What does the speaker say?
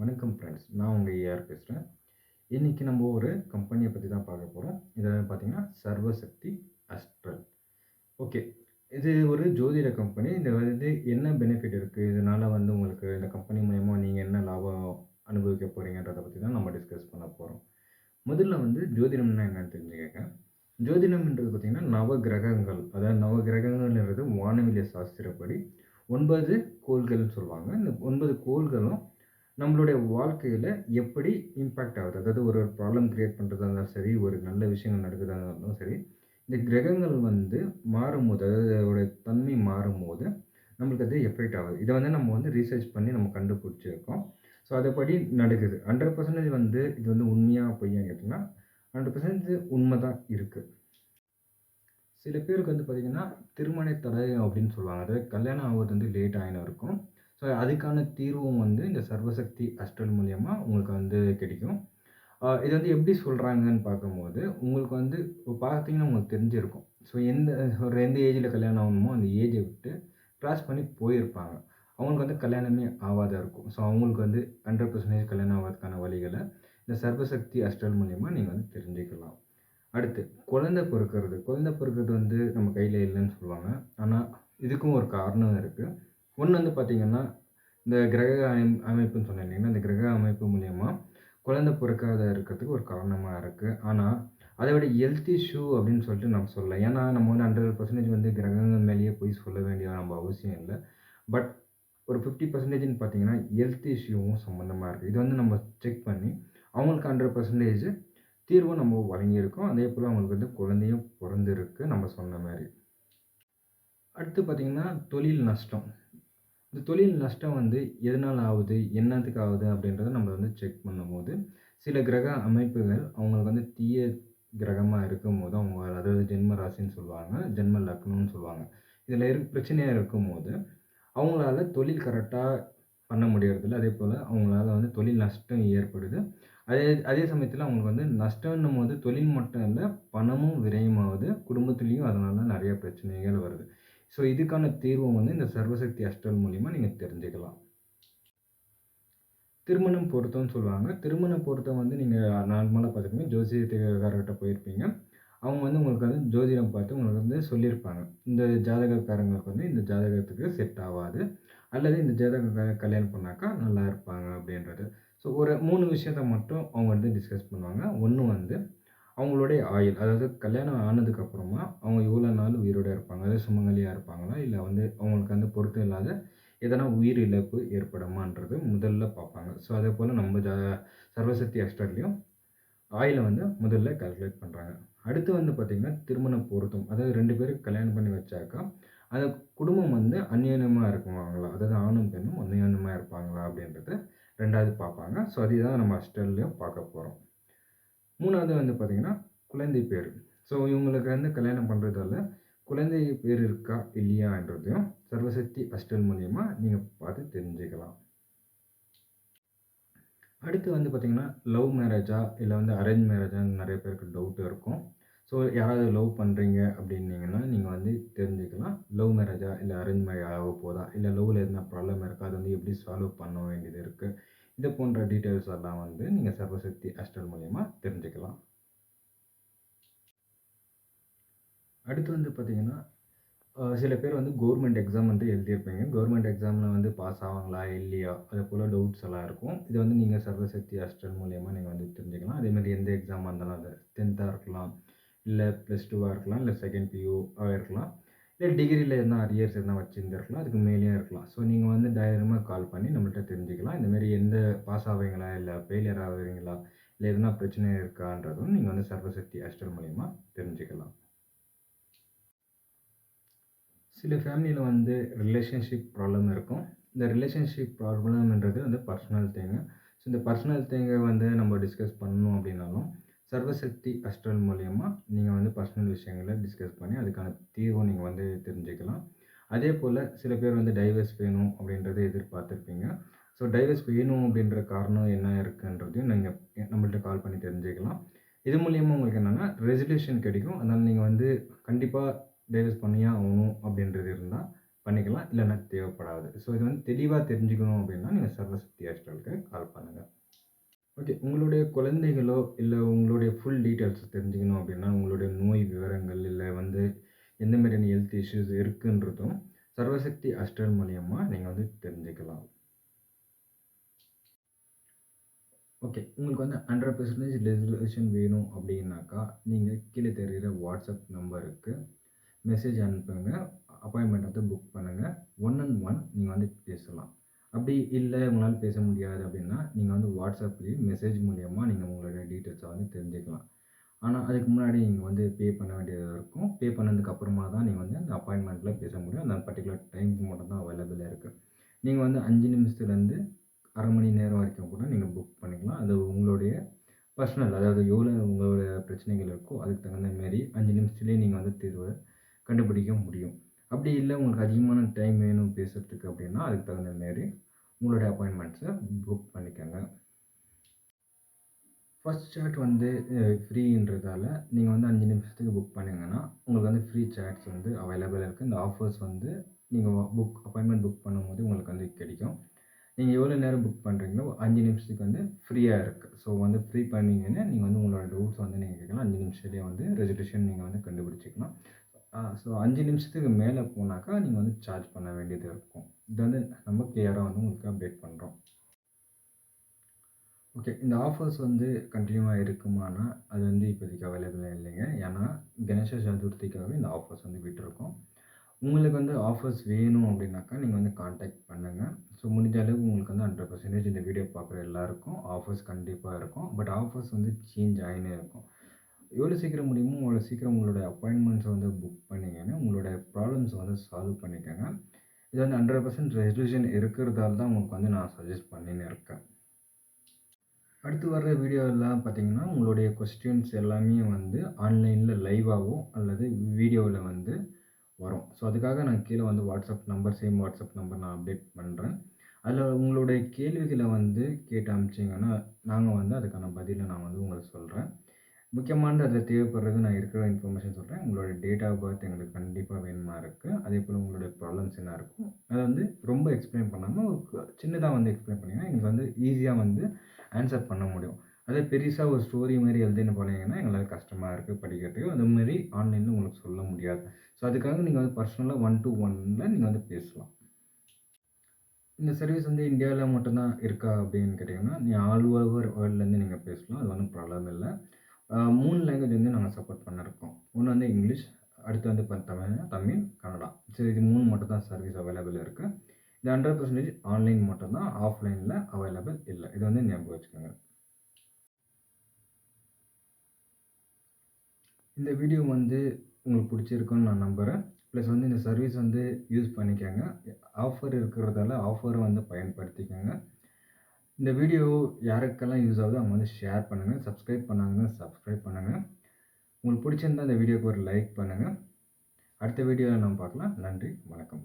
வணக்கம் ஃப்ரெண்ட்ஸ் நான் உங்கள் ஏஆர் பேசுகிறேன் இன்றைக்கி நம்ம ஒரு கம்பெனியை பற்றி தான் பார்க்க போகிறோம் இது பார்த்தீங்கன்னா சர்வசக்தி அஸ்ட்ரல் ஓகே இது ஒரு ஜோதிட கம்பெனி இந்த வந்து என்ன பெனிஃபிட் இருக்குது இதனால் வந்து உங்களுக்கு இந்த கம்பெனி மூலயமா நீங்கள் என்ன லாபம் அனுபவிக்க போகிறீங்கன்றதை பற்றி தான் நம்ம டிஸ்கஸ் பண்ண போகிறோம் முதல்ல வந்து ஜோதிடம்னா என்னன்னு தெரிஞ்சுக்கங்க. ஜோதிடம்ன்றது பார்த்திங்கன்னா நவ கிரகங்கள். அதாவது நவ கிரகங்கள்ன்றது வானவியல் சாஸ்திரப்படி ஒன்பது கோள்கள்னு சொல்லுவாங்க. இந்த ஒன்பது கோள்களும் நம்மளுடைய வாழ்க்கையில் எப்படி இம்பேக்ட் ஆகுது? அதாவது ஒரு ஒரு ப்ராப்ளம் க்ரியேட் பண்ணுறதா இருந்தாலும் சரி ஒரு நல்ல விஷயங்கள் நடக்குதா இருந்தாலும் சரி இந்த கிரகங்கள் வந்து மாறும்போது அதாவது அதோடைய தன்மை மாறும்போது நம்மளுக்கு அது எஃபெக்ட் ஆகுது. இதை வந்து நம்ம வந்து ரீசர்ச் பண்ணி நம்ம கண்டுபிடிச்சிருக்கோம். ஸோ அதைப்படி நடக்குது. ஹண்ட்ரட் பர்சன்டேஜ் வந்து இது வந்து உண்மையாக பொய்யான்னு கேட்டிங்கன்னா ஹண்ட்ரட் பர்சன்டேஜ் உண்மை தான் இருக்குது சில பேருக்கு வந்து பார்த்திங்கன்னா திருமண தடை அப்படின்னு சொல்லுவாங்க. அதாவது கல்யாணம் ஆகுறது வந்து லேட் ஆகினா இருக்கும் ஸோ அதுக்கான தீர்வும் வந்து இந்த சர்வசக்தி அஸ்டல் மூலயமா உங்களுக்கு வந்து கிடைக்கும். இது வந்து எப்படி சொல்கிறாங்கன்னு பார்க்கும்போது உங்களுக்கு வந்து இப்போ பார்த்தீங்கன்னா உங்களுக்கு தெரிஞ்சிருக்கும். ஸோ எந்த ஒரு எந்த ஏஜில் கல்யாணம் ஆகணுமோ அந்த ஏஜை விட்டு க்ராஸ் பண்ணி போயிருப்பாங்க. அவங்களுக்கு வந்து கல்யாணமே ஆகாத இருக்கும். ஸோ அவங்களுக்கு வந்து ஹண்ட்ரட் பர்சன்டேஜ் கல்யாணம் ஆகிறதுக்கான வழிகளை இந்த சர்வசக்தி அஸ்டல் மூலயமா நீங்கள் வந்து தெரிஞ்சுக்கலாம். அடுத்து குழந்தை பிறக்கிறது. குழந்தை பிறக்கிறது வந்து நம்ம கையில் இல்லைன்னு சொல்லுவாங்க. ஆனால் இதுக்கும் ஒரு காரணம் இருக்குது ஒன்று வந்து பார்த்திங்கன்னா இந்த கிரக அமை அமைப்புன்னு சொன்னேன் இல்லைங்களா? இந்த கிரக அமைப்பு மூலயமா குழந்தை பிறக்காத இருக்கிறதுக்கு ஒரு காரணமாக இருக்குது ஆனால் அதை விட ஹெல்த் இஷ்யூ அப்படின்னு சொல்லிட்டு நம்ம சொல்லலாம். ஏன்னா நம்ம வந்து ஹண்ட்ரட் பர்சன்டேஜ் வந்து கிரகங்கள் மேலேயே போய் சொல்ல வேண்டிய நம்ம அவசியம் இல்லை. பட் ஒரு ஃபிஃப்டி பர்சன்டேஜ்னு பார்த்தீங்கன்னா ஹெல்த் இஷ்யூவும் சம்மந்தமாக இருக்குது இது வந்து நம்ம செக் பண்ணி அவங்களுக்கு ஹண்ட்ரட் பர்சன்டேஜ் தீர்வும் நம்ம வழங்கியிருக்கோம். அதே போல் அவங்களுக்கு வந்து குழந்தையும் பிறந்திருக்கு நம்ம சொன்ன மாதிரி. அடுத்து பார்த்திங்கன்னா தொழில் நஷ்டம். இந்த தொழில் நஷ்டம் வந்து எதனால் ஆகுது என்னத்துக்கு ஆகுது அப்படின்றத நம்ம வந்து செக் பண்ணும்போது சில கிரக அமைப்புகள் அவங்களுக்கு வந்து தீய கிரகமாக இருக்கும்போது அவங்க அதாவது ஜென்ம ராசின்னு சொல்லுவாங்க ஜென்ம லக்னம்னு சொல்லுவாங்க. இதில் இரு பிரச்சனையாக இருக்கும்போது அவங்களால தொழில் கரெக்டாக பண்ண முடியறதில்ல. அதே போல் அவங்களால வந்து தொழில் நஷ்டம் ஏற்படுது. அதே அதே சமயத்தில் அவங்களுக்கு வந்து நஷ்டம்னும் போது தொழில் மட்டும் இல்லை பணமும் விரயமாகுது. குடும்பத்துலேயும் அதனால நிறைய பிரச்சனைகள் வருது. ஸோ இதுக்கான தீர்வும் வந்து இந்த சர்வசக்தி அஸ்ட்ரல் மூலிமா நீங்கள் தெரிஞ்சுக்கலாம். திருமணம் பொருத்தம்னு சொல்லுவாங்க. திருமண பொருத்தம் வந்து நீங்கள் நார்மலாக பார்த்துக்கோங்க. ஜோசியத்துக்காரர்கிட்ட போயிருப்பீங்க. அவங்க வந்து உங்களுக்கு வந்து ஜோதிடம் பார்த்து உங்களுக்கு வந்து சொல்லியிருப்பாங்க. இந்த ஜாதகக்காரங்களுக்கு வந்து இந்த ஜாதகத்துக்கு செட் ஆகாது. அல்லது இந்த ஜாதகக்கார கல்யாணம் பண்ணாக்கா நல்லா இருப்பாங்க அப்படின்றது. ஸோ ஒரு மூணு விஷயத்த மட்டும் அவங்க வந்து டிஸ்கஸ் பண்ணுவாங்க. ஒன்று வந்து அவங்களுடைய ஆயுள். அதாவது கல்யாணம் ஆனதுக்கப்புறமா அவங்க இவ்வளோ இருப்பாங்க. அதாவது சுமங்கலியாக இருப்பாங்களா? இல்லை வந்து அவங்களுக்கு வந்து பொருத்தம் இல்லாத எதனா உயிர் இழப்பு ஏற்படுமான்றது முதல்ல பார்ப்பாங்க. ஸோ அதே போல் நம்ம ஜா சர்வசக்தி எக்ஸ்ட்ராலையும் ஆயிலை வந்து முதல்ல கால்குலேட் பண்ணுறாங்க அடுத்து வந்து பார்த்திங்கன்னா திருமண பொருத்தம். அதாவது ரெண்டு பேரும் கல்யாணம் பண்ணி வச்சாக்கா அந்த குடும்பம் வந்து அந்யோன்யமாக இருக்குவாங்களா? அதாவது ஆணும் பெண்ணும் அந்யோன்யமாக இருப்பாங்களா? அப்படின்றத ரெண்டாவது பார்ப்பாங்க. ஸோ அதுதான் நம்ம அஸ்டல்லையும் பார்க்க போகிறோம் மூணாவது வந்து பார்த்திங்கன்னா குழந்தை பேர் ஸோ இவங்களுக்கு வந்து கல்யாணம் பண்ணுறதால குழந்தை பேர் இருக்கா இல்லையா என்றதையும் சர்வசக்தி அஸ்டல் மூலயமா நீங்கள் பார்த்து தெரிஞ்சுக்கலாம். அடுத்து வந்து பார்த்திங்கன்னா லவ் மேரேஜா இல்லை வந்து அரேஞ்ச் மேரேஜான்னு நிறைய பேருக்கு டவுட் இருக்கும். ஸோ யாராவது லவ் பண்ணுறீங்க அப்படின்னீங்கன்னா நீங்கள் வந்து தெரிஞ்சுக்கலாம் லவ் மேரேஜா இல்லை அரேஞ்ச் மேரேஜ் ஆக போதா இல்லை லவ்வில் எதுனா ப்ராப்ளம் இருக்கா அது வந்து எப்படி சால்வ் பண்ண வேண்டியது இருக்குது இது போன்ற டீட்டெயில்ஸ் எல்லாம் வந்து நீங்கள் சர்வசக்தி அஸ்டல் மூலயமா தெரிஞ்சுக்கலாம். அடுத்து வந்து பார்த்திங்கன்னா சில பேர் வந்து கவர்மெண்ட் எக்ஸாம் வந்து எழுதியிருப்பீங்க. கவர்மெண்ட் எக்ஸாமில் வந்து பாஸ் ஆவாங்களா இல்லையா? அது போல் டவுட்ஸ் எல்லாம் இருக்கும். இது வந்து நீங்கள் சர்வசக்தி ஹாஸ்டல் மூலயமா நீங்கள் வந்து தெரிஞ்சுக்கலாம். அதேமாதிரி எந்த எக்ஸாமாக இருந்தாலும் அது டென்த்தாக இருக்கலாம். இல்லை ப்ளஸ் டூவாக இருக்கலாம். இல்லை செகண்ட் பியூவாக இருக்கலாம். இல்லை டிகிரியில் எதனா அரியர்ஸ் எதனா வச்சுருந்துருக்கலாம். அதுக்கு மேலேயும் இருக்கலாம். ஸோ நீங்கள் வந்து டைரக்டமாக கால் பண்ணி நம்மள்கிட்ட தெரிஞ்சுக்கலாம். இந்தமாரி எந்த பாஸ் ஆவீங்களா இல்லை ஃபெயிலியர் ஆகுறீங்களா இல்லை எதனா பிரச்சனை இருக்கான்றதும் நீங்கள் வந்து சர்வசக்தி ஹாஸ்டல் மூலயமா தெரிஞ்சுக்கலாம். சில ஃபேமிலியில் வந்து ரிலேஷன்ஷிப் ப்ராப்ளம் இருக்கும். இந்த ரிலேஷன்ஷிப் ப்ராப்ளம்ன்றது வந்து பர்சனல் தேங்க ஸோ இந்த பர்சனல் தேங்கை வந்து நம்ம டிஸ்கஸ் பண்ணணும் அப்படின்னாலும் சர்வசக்தி அஸ்ட்ரல் மூலயமா நீங்கள் வந்து பர்சனல் விஷயங்களை டிஸ்கஸ் பண்ணி அதுக்கான தீர்வை நீங்கள் வந்து தெரிஞ்சுக்கலாம். அதே போல் சில பேர் வந்து டைவர்ஸ் வேணும் அப்படின்றத எதிர்பார்த்துருப்பீங்க. ஸோ டைவர்ஸ் வேணும் அப்படின்ற காரணம் என்ன இருக்குன்றதையும் நீங்கள் நம்மள்ட்ட கால் பண்ணி தெரிஞ்சுக்கலாம். இது மூலியமாக உங்களுக்கு என்னென்னா ரெசல்யூஷன் கிடைக்கும். அதனால் நீங்கள் வந்து கண்டிப்பாக டைவர்ஸ் பண்ணியே ஆகணும் அப்படின்றது இருந்தால் பண்ணிக்கலாம் இல்லைன்னா தேவைப்படாது. ஸோ இது வந்து தெளிவாக தெரிஞ்சுக்கணும் அப்படின்னா நீங்கள் சர்வசக்தி ஹாஸ்டலுக்கு கால் பண்ணுங்கள் ஓகே உங்களுடைய குழந்தைகளோ இல்லை உங்களுடைய ஃபுல் டீட்டெயில்ஸ் தெரிஞ்சுக்கணும் அப்படின்னா உங்களுடைய நோய் விவரங்கள் இல்லை வந்து எந்த மாதிரியான ஹெல்த் இஷ்யூஸ் இருக்குன்றதும் சர்வசக்தி அஸ்டல் மூலியமாக நீங்கள் வந்து தெரிஞ்சுக்கலாம். ஓகே உங்களுக்கு வந்து ஹண்ட்ரட் பர்சன்டேஜ் ரெசல்யூஷன் வேணும் அப்படின்னாக்கா நீங்கள் கீழே தெரிகிற வாட்ஸ்அப் நம்பருக்கு மெசேஜ் அனுப்புங்க அப்பாயின்மெண்ட் வந்து புக் பண்ணுங்கள் ஒன் அண்ட் ஒன் நீங்கள் வந்து பேசலாம். அப்படி இல்லை உங்களால் பேச முடியாது அப்படின்னா நீங்கள் வந்து வாட்ஸ்அப்லேயே மெசேஜ் மூலியமாக நீங்கள் உங்களுடைய டீட்டெயில்ஸை வந்து தெரிஞ்சுக்கலாம். ஆனால் அதுக்கு முன்னாடி நீங்கள் வந்து பே பண்ண வேண்டியதாக இருக்கும். பே பண்ணதுக்கு அப்புறமா தான் நீங்கள் வந்து அந்த அப்பாயின்மெண்ட்டில் பேச முடியும். அந்த பர்டிகுலர் டைமுக்கு மட்டும் தான் அவைலபிளாக இருக்குது நீங்கள் வந்து அஞ்சு நிமிஷத்துலேருந்து அரை மணி நேரம் வரைக்கும் கூட நீங்கள் புக் பண்ணிக்கலாம். அது உங்களுடைய பர்சனல் அதாவது எவ்வளோ உங்களுடைய பிரச்சனைகள் இருக்கோ அதுக்கு தகுந்த மாரி அஞ்சு நிமிஷத்துலேயே நீங்கள் வந்து தீர்வை கண்டுபிடிக்க முடியும். அப்படி இல்லை உங்களுக்கு அதிகமான டைம் வேணும் பேசுகிறதுக்கு அப்படின்னா அதுக்கு தகுந்த மாரி உங்களுடைய அப்பாயின்மெண்ட்ஸை புக் பண்ணிக்கோங்க. ஃபஸ்ட் சேட் வந்து ஃப்ரீன்றதால நீங்கள் வந்து அஞ்சு நிமிஷத்துக்கு புக் பண்ணிங்கன்னா உங்களுக்கு வந்து ஃப்ரீ சேட்ஸ் வந்து அவைலபிள் இருக்குது இந்த ஆஃபர்ஸ் வந்து நீங்கள் புக் அப்பாயின்மெண்ட் புக் பண்ணும்போது உங்களுக்கு வந்து கிடைக்கும். நீங்கள் எவ்வளோ நேரம் புக் பண்ணுறீங்களோ அஞ்சு நிமிஷத்துக்கு வந்து ஃப்ரீயாக இருக்குது ஸோ வந்து ஃப்ரீ பண்ணிங்கன்னா நீங்கள் வந்து உங்களோட டவுட்ஸ் வந்து நீங்கள் கேட்கலாம். அஞ்சு நிமிஷத்துலேயே வந்து ரெஜிஸ்ட்ரேஷன் நீங்கள் வந்து கண்டுபிடிச்சிக்கலாம். ஸோ அஞ்சு நிமிஷத்துக்கு மேலே போனாக்கா நீங்கள் வந்து சார்ஜ் பண்ண வேண்டியது இருக்கும். இது வந்து நம்ம கிளியராக வந்து உங்களுக்கு அப்டேட் பண்ணுறோம் ஓகே இந்த ஆஃபர்ஸ் வந்து கண்டினியூவாக இருக்குமானா அது வந்து இப்போதைக்கு அவைலபிளாக இல்லைங்க. ஏன்னா கணேச சதுர்த்திக்காகவே இந்த ஆஃபர்ஸ் வந்து விட்டுருக்கோம். உங்களுக்கு வந்து ஆஃபர்ஸ் வேணும் அப்படின்னாக்கா நீங்கள் வந்து காண்டாக்ட் பண்ணுங்கள் ஸோ முடிஞ்ச அளவுக்கு உங்களுக்கு வந்து ஹண்ட்ரட் பர்சன்டேஜ் இந்த வீடியோ பார்க்குற எல்லாருக்கும் ஆஃபர்ஸ் கண்டிப்பாக இருக்கும். பட் ஆஃபர்ஸ் வந்து சேஞ்ச் ஆகினே இருக்கும். எவ்வளோ சீக்கிரம் முடியுமோ அவ்வளோ சீக்கிரம் உங்களோட அப்பாயின்மெண்ட்ஸை வந்து புக் பண்ணிக்கங்க உங்களோட ப்ராப்ளம்ஸை வந்து சால்வ் பண்ணிக்கோங்க. இது வந்து ஹண்ட்ரட் பர்சன்ட் ரெசல்யூஷன் இருக்கிறதால தான் உங்களுக்கு வந்து நான் சஜஸ்ட் பண்ணின்னு இருக்கேன். அடுத்து வர்ற வீடியோலாம் பார்த்தீங்கன்னா உங்களுடைய கொஸ்டின்ஸ் எல்லாமே வந்து ஆன்லைனில் லைவாகவோ அல்லது வீடியோவில் வந்து வரும். ஸோ அதுக்காக நான் கீழே வந்து WhatsApp number same WhatsApp number நான் அப்டேட் பண்ணுறேன் அதில் உங்களுடைய கேள்விகளை வந்து கேட்டு அமிச்சிங்கன்னா நாங்கள் வந்து அதுக்கான பதிலை நான் வந்து உங்களுக்கு சொல்கிறேன் முக்கியமானது அதில் தேவைப்படுறது நான் இருக்கிற இன்ஃபர்மேஷன் சொல்கிறேன் உங்களோட டேட் ஆஃப் பர்த் எங்களுக்கு கண்டிப்பாக வேணுமா இருக்குது அதே போல் உங்களுடைய ப்ராப்ளம்ஸ் என்ன இருக்கும் அதை வந்து ரொம்ப எக்ஸ்பிளைன் பண்ணாமல் ஒரு சின்னதாக வந்து எக்ஸ்பிளைன் பண்ணிங்கன்னா எங்களுக்கு வந்து ஈஸியாக வந்து ஆன்சர் பண்ண முடியும். அதே பெருசாக ஒரு ஸ்டோரி மாதிரி எழுதின்னு போனீங்கன்னா எங்களால் கஷ்டமாக இருக்குது படிக்கிறதுக்கு. அது மாதிரி ஆன்லைனில் உங்களுக்கு சொல்ல முடியாது. ஸோ அதுக்காக நீங்கள் வந்து பர்சனலாக ஒன் டு ஒனில் நீங்கள் வந்து பேசலாம். இந்த சர்வீஸ் வந்து இந்தியாவில் மட்டும்தான் இருக்கா அப்படின்னு கேட்டிங்கன்னா நீ ஆல் ஓவர் வேர்ல்ட்லேருந்து நீங்கள் பேசலாம். அது ஒன்றும் ப்ராப்ளம் இல்லை. மூணு லாங்குவேஜ் வந்து நாங்கள் சப்போர்ட் பண்ணிருக்கோம். ஒன்று வந்து இங்கிலீஷ் அடுத்து வந்து இப்போ தமிழ் தமிழ் கன்னடா. சரி இது மூணு மட்டும் தான் சர்வீஸ் அவைலபிள் இருக்குது இது ஹண்ட்ரட் பர்சன்டேஜ் ஆன்லைன் மட்டும்தான் ஆஃப்லைனில் அவைலபிள் இல்லை. இது வந்து ஞாபகம் வச்சுக்கோங்க. இந்த வீடியோ வந்து உங்களுக்கு பிடிச்சிருக்குன்னு நான் நம்புகிறேன் ப்ளஸ் வந்து இந்த சர்வீஸ் வந்து யூஸ் பண்ணிக்கோங்க. ஆஃபர் இருக்கிறதால ஆஃபரை வந்து பயன்படுத்திக்கோங்க. இந்த வீடியோ யாருக்கெல்லாம் யூஸ் ஆகுதோ அவங்க வந்து ஷேர் பண்ணுங்கள் சப்ஸ்கிரைப் பண்ணாங்கன்னா சப்ஸ்கிரைப் பண்ணுங்கள் உங்களுக்கு பிடிச்சிருந்தா இந்த வீடியோக்கு ஒரு லைக் பண்ணுங்கள் அடுத்த வீடியோவில் நம்ம பார்க்கலாம். நன்றி வணக்கம்.